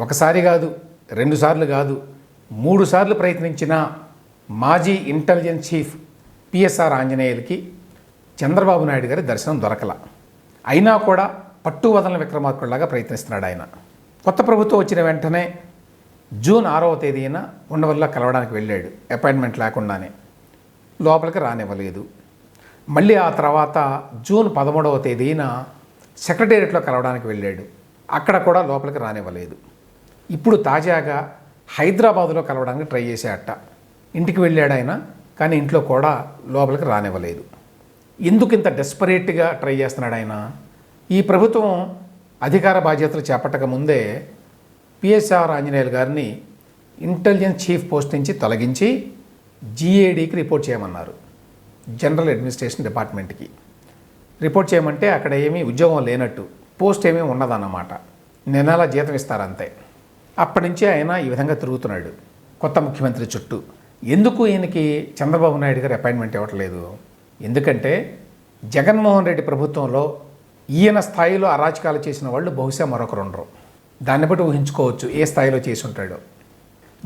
ఒకసారి కాదు రెండుసార్లు కాదు మూడు సార్లు ప్రయత్నించిన మాజీ ఇంటెలిజెన్స్ చీఫ్ పిఎస్ఆర్ ఆంజనేయులకి చంద్రబాబు నాయుడు గారి దర్శనం దొరకల. అయినా కూడా పట్టు వదలని విక్రమార్కుడిలాగా ప్రయత్నిస్తున్నాడు ఆయన. కొత్త ప్రభుత్వం వచ్చిన వెంటనే జూన్ ఆరవ తేదీన ఉండవల్ల కలవడానికి వెళ్ళాడు అపాయింట్మెంట్ లేకుండానే. లోపలికి రానివ్వలేదు. మళ్ళీ ఆ తర్వాత జూన్ పదమూడవ తేదీన సెక్రటేరియట్లో కలవడానికి వెళ్ళాడు అక్కడ కూడా లోపలికి రానివ్వలేదు. ఇప్పుడు తాజాగా హైదరాబాదులో కలవడానికి ట్రై చేశాడట. ఇంటికి వెళ్ళాడు ఆయన కానీ ఇంట్లో కూడా లోపలికి రానివ్వలేదు. ఎందుకు ఇంత డెస్పరేట్గా ట్రై చేస్తున్నాడు ఆయన? ఈ ప్రభుత్వం అధికార బాధ్యతలు చేపట్టక ముందే పిఎస్ఆర్ ఆంజనేయులు గారిని ఇంటెలిజెన్స్ చీఫ్ పోస్ట్ నుంచి తొలగించి జీఏడీకి రిపోర్ట్ చేయమన్నారు జనరల్ అడ్మినిస్ట్రేషన్ డిపార్ట్మెంట్కి రిపోర్ట్ చేయమంటే అక్కడ ఏమీ ఉద్యోగం లేనట్టు పోస్ట్ ఏమీ ఉన్నదన్నమాట. నెల జీతం ఇస్తారంతే. అప్పటి నుంచి ఆయన ఈ విధంగా తిరుగుతున్నాడు. కొత్త ముఖ్యమంత్రి చుట్టూ. ఎందుకు ఈయనకి చంద్రబాబు నాయుడు గారు అపాయింట్మెంట్ ఇవ్వట్లేదు? ఎందుకంటే జగన్మోహన్ రెడ్డి ప్రభుత్వంలో ఈయన స్థాయిలో అరాచకాలు చేసిన వాళ్ళు బహుశా మరొకరు ఉండరు. దాన్ని బట్టి ఊహించుకోవచ్చు ఏ స్థాయిలో చేసి ఉంటాడో.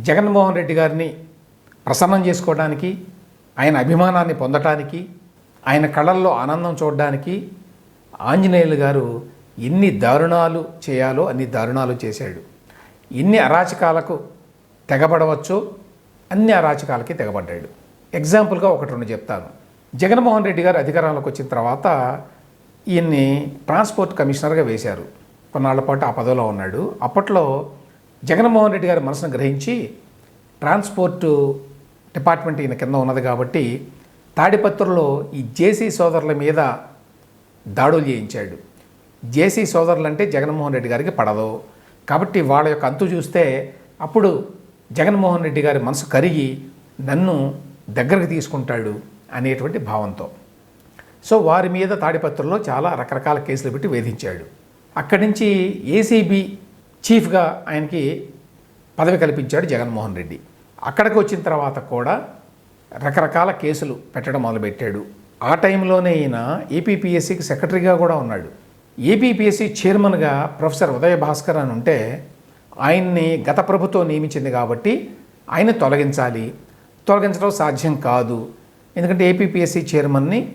జగన్మోహన్ రెడ్డి గారిని ప్రసన్నం చేసుకోవడానికి ఆయన అభిమానాన్ని పొందటానికి ఆయన కళల్లో ఆనందం చూడడానికి ఆంజనేయులు గారు ఎన్ని దారుణాలు చేయాలో అన్ని దారుణాలు చేశాడు. ఎన్ని అరాచకాలకు తెగబడవచ్చో? అన్ని అరాచకాలకి తెగబడ్డాడు. ఎగ్జాంపుల్గా ఒకటి రెండు చెప్తాను. జగన్మోహన్ రెడ్డి గారు అధికారంలోకి వచ్చిన తర్వాత ఈయన్ని ట్రాన్స్పోర్ట్ కమిషనర్గా వేశారు. కొన్నాళ్ళ పాటు ఆ పదవిలో ఉన్నాడు. అప్పట్లో జగన్మోహన్ రెడ్డి గారి మనసును గ్రహించి ట్రాన్స్పోర్టు డిపార్ట్మెంట్ ఈయన కింద ఉన్నది కాబట్టి తాడిపత్రులో ఈ జేసీ సోదరుల మీద దాడులు చేయించాడు. జేసీ సోదరులు అంటే జగన్మోహన్ రెడ్డి గారికి పడదు. కాబట్టి వాళ్ళ యొక్క అంతు చూస్తే అప్పుడు జగన్మోహన్ రెడ్డి గారి మనసు కరిగి నన్ను దగ్గరకు తీసుకుంటాడు అనేటువంటి భావంతో. సో వారి మీద తాడిపత్రుల్లో చాలా రకరకాల కేసులు పెట్టి వేధించాడు. అక్కడి నుంచి ఏసీబీ చీఫ్గా ఆయనకి పదవి కల్పించాడు జగన్మోహన్ రెడ్డి. అక్కడికి వచ్చిన తర్వాత కూడా రకరకాల కేసులు పెట్టడం మొదలుపెట్టాడు. ఆ టైంలోనే ఈయన ఏపీపీఎస్సీకి సెక్రటరీగా కూడా ఉన్నాడు. ఏపీపీఎస్సి చైర్మన్గా ప్రొఫెసర్ ఉదయ భాస్కర్ అని ఉంటే ఆయన్ని గత ప్రభుత్వం నియమించింది కాబట్టి ఆయన తొలగించాలి. తొలగించడం సాధ్యం కాదు. ఎందుకంటే ఏపీపీఎస్సీ చైర్మన్ని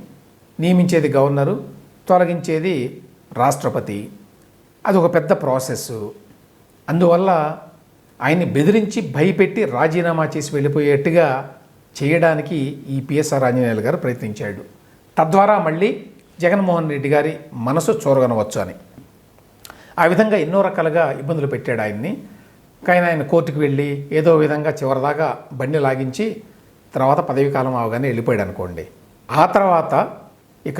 నియమించేది గవర్నరు తొలగించేది రాష్ట్రపతి. అది ఒక పెద్ద ప్రాసెస్ అందువల్ల ఆయన్ని బెదిరించి భయపెట్టి రాజీనామా చేసి వెళ్ళిపోయేట్టుగా చేయడానికి ఈ పిఎస్ఆర్ ఆంజనేయులు గారు ప్రయత్నించాడు. తద్వారా మళ్ళీ జగన్మోహన్ రెడ్డి గారి మనసు చూరగనవచ్చు అని. ఆ విధంగా ఎన్నో రకాలుగా ఇబ్బందులు పెట్టాడు ఆయన్ని. కానీ ఆయన కోర్టుకు వెళ్ళి ఏదో విధంగా చివరిదాకా బండి లాగించి తర్వాత పదవి కాలం అవగానే వెళ్ళిపోయాడు అనుకోండి. ఆ తర్వాత ఇక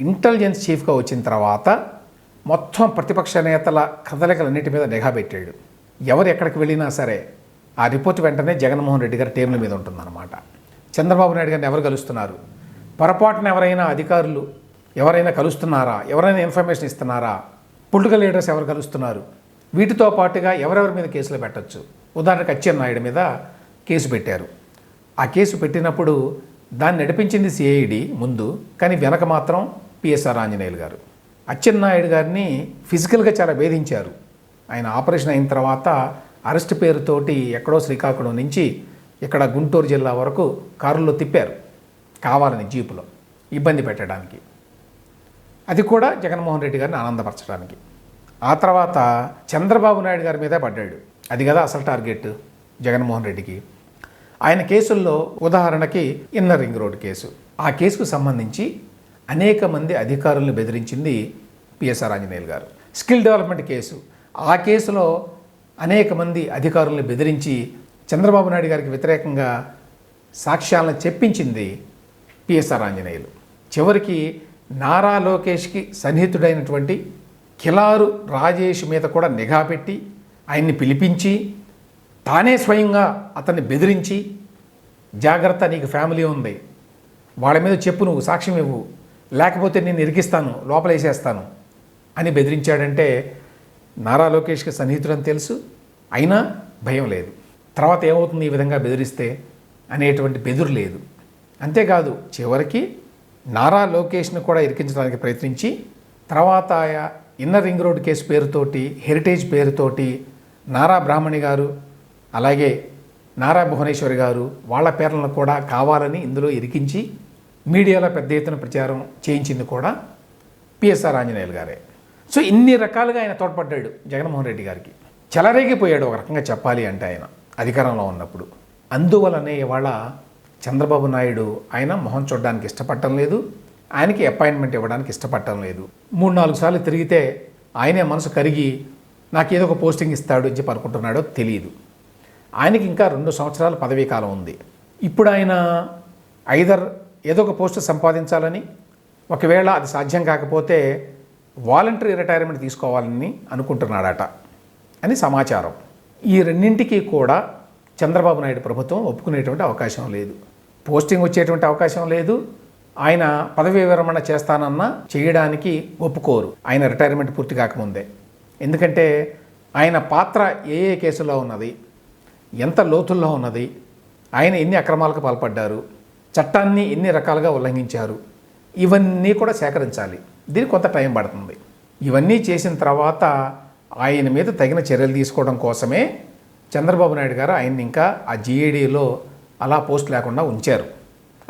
ఇంటెలిజెన్స్ చీఫ్గా వచ్చిన తర్వాత మొత్తం ప్రతిపక్ష నేతల కదలికలన్నిటి మీద నిఘా పెట్టాడు. ఎవరు ఎక్కడికి వెళ్ళినా సరే ఆ రిపోర్ట్ వెంటనే జగన్మోహన్ రెడ్డి గారి టేబుల్ మీద ఉంటుందన్నమాట. చంద్రబాబు నాయుడు గారిని ఎవరు కలుస్తున్నారు? పొరపాటున ఎవరైనా అధికారులు ఎవరైనా కలుస్తున్నారా? ఎవరైనా ఇన్ఫర్మేషన్ ఇస్తున్నారా? పొలిటికల్ లీడర్స్ ఎవరు కలుస్తున్నారు? వీటితో పాటుగా ఎవరెవరి మీద కేసులు పెట్టచ్చు? ఉదాహరణకు అచ్చెన్నాయుడు మీద కేసు పెట్టారు. ఆ కేసు పెట్టినప్పుడు దాన్ని నడిపించింది సిఐడి ముందు కానీ వెనక మాత్రం పిఎస్ఆర్ ఆంజనేయులు గారు. అచ్చెన్నాయుడు గారిని ఫిజికల్గా చాలా వేధించారు. ఆయన ఆపరేషన్ అయిన తర్వాత అరెస్ట్ పేరుతోటి ఎక్కడో శ్రీకాకుళం నుంచి ఇక్కడ గుంటూరు జిల్లా వరకు కారులో తిప్పారు. కావాలని జీపులో ఇబ్బంది పెట్టడానికి. అది కూడా జగన్మోహన్ రెడ్డి గారిని ఆనందపరచడానికి. ఆ తర్వాత చంద్రబాబు నాయుడు గారి మీదే పడ్డాడు. అది కదా అసలు టార్గెట్ జగన్మోహన్ రెడ్డికి. ఆయన కేసుల్లో ఉదాహరణకి ఇన్నర్ రింగ్ రోడ్ కేసు. ఆ కేసుకు సంబంధించి అనేక మంది అధికారులను బెదిరించింది పిఎస్ఆర్ ఆంజనేయులు గారు. Skill development case. ఆ కేసులో అనేక మంది అధికారులను బెదిరించి చంద్రబాబు నాయుడు గారికి వ్యతిరేకంగా సాక్ష్యాలను చెప్పించింది పిఎస్ఆర్ ఆంజనేయులు. చివరికి నారా లోకేష్కి సన్నిహితుడైనటువంటి కిలారు రాజేష్ మీద కూడా నిఘా పెట్టి ఆయన్ని పిలిపించి తానే స్వయంగా అతన్ని బెదిరించి జాగ్రత్త నీకు ఫ్యామిలీ ఉంది వాళ్ళ మీద చెప్పు నువ్వు సాక్ష్యం ఇవ్వు లేకపోతే నేను ఇరికిస్తాను లోపలేసేస్తాను అని బెదిరించాడంటే నారా లోకేష్కి సన్నిహితుడని తెలుసు అయినా భయం లేదు. తర్వాత ఏమవుతుంది ఈ విధంగా బెదిరిస్తే అనేటువంటి బెదురు లేదు. అంతేకాదు చివరికి నారా లోకేష్ను కూడా ఇరికించడానికి ప్రయత్నించి తర్వాత ఇన్నర్ రింగ్ రోడ్ కేసు పేరుతోటి హెరిటేజ్ పేరుతోటి నారా బ్రాహ్మణి గారు అలాగే నారా భువనేశ్వరి గారు వాళ్ళ పేర్లను కూడా కావాలని ఇందులో ఇరికించి మీడియాలో పెద్ద ఎత్తున ప్రచారం చేయించింది కూడా పిఎస్ఆర్ ఆంజనేయులు గారే. సో ఇన్ని రకాలుగా ఆయన తోడ్పడ్డాడు జగన్మోహన్ రెడ్డి గారికి. చెలరేగిపోయాడు ఒక రకంగా చెప్పాలి అంటే ఆయన అధికారంలో ఉన్నప్పుడు. అందువలనే ఇవాళ చంద్రబాబు నాయుడు ఆయన మొహం చూడడానికి ఇష్టపడటం లేదు. ఆయనకి అపాయింట్మెంట్ ఇవ్వడానికి ఇష్టపడటం లేదు. మూడు నాలుగు సార్లు తిరిగితే ఆయనే మనసు కరిగి నాకు ఏదో ఒక పోస్టింగ్ ఇస్తాడు అని చెప్పి అనుకుంటున్నాడో తెలియదు ఆయనకి ఇంకా రెండు సంవత్సరాల పదవీ కాలం ఉంది. ఇప్పుడు ఆయన ఐదర్ ఏదో ఒక పోస్ట్ సంపాదించాలని ఒకవేళ అది సాధ్యం కాకపోతే వాలంటరీ రిటైర్మెంట్ తీసుకోవాలని అనుకుంటున్నాడట అని సమాచారం. ఈ రెండింటికి కూడా చంద్రబాబు నాయుడు ప్రభుత్వం ఒప్పుకునేటువంటి అవకాశం లేదు. పోస్టింగ్ వచ్చేటువంటి అవకాశం లేదు. ఆయన పదవీ విరమణ చేస్తానన్నా చేయడానికి ఒప్పుకోరు. ఆయన రిటైర్మెంట్ పూర్తి కాకముందే. ఎందుకంటే ఆయన పాత్ర ఏ ఏ కేసుల్లో ఉన్నది ఎంత లోతుల్లో ఉన్నది ఆయన ఎన్ని అక్రమాలకు పాల్పడ్డారు చట్టాన్ని ఎన్ని రకాలుగా ఉల్లంఘించారు ఇవన్నీ కూడా సేకరించాలి. దీనికి కొంత టైం పడుతుంది. ఇవన్నీ చేసిన తర్వాత ఆయన మీద తగిన చర్యలు తీసుకోవడం కోసమే చంద్రబాబు నాయుడు గారు ఆయన ఇంకా ఆ జీఏడీలో అలా పోస్ట్ లేకుండా ఉంచారు.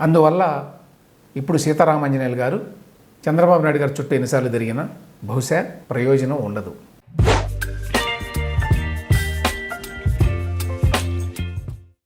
అందువల్ల ఇప్పుడు సీతారామాంజనేయులు గారు చంద్రబాబు నాయుడు గారు చుట్టూ ఎన్నిసార్లు తిరిగినా బహుశా ప్రయోజనం ఉండదు.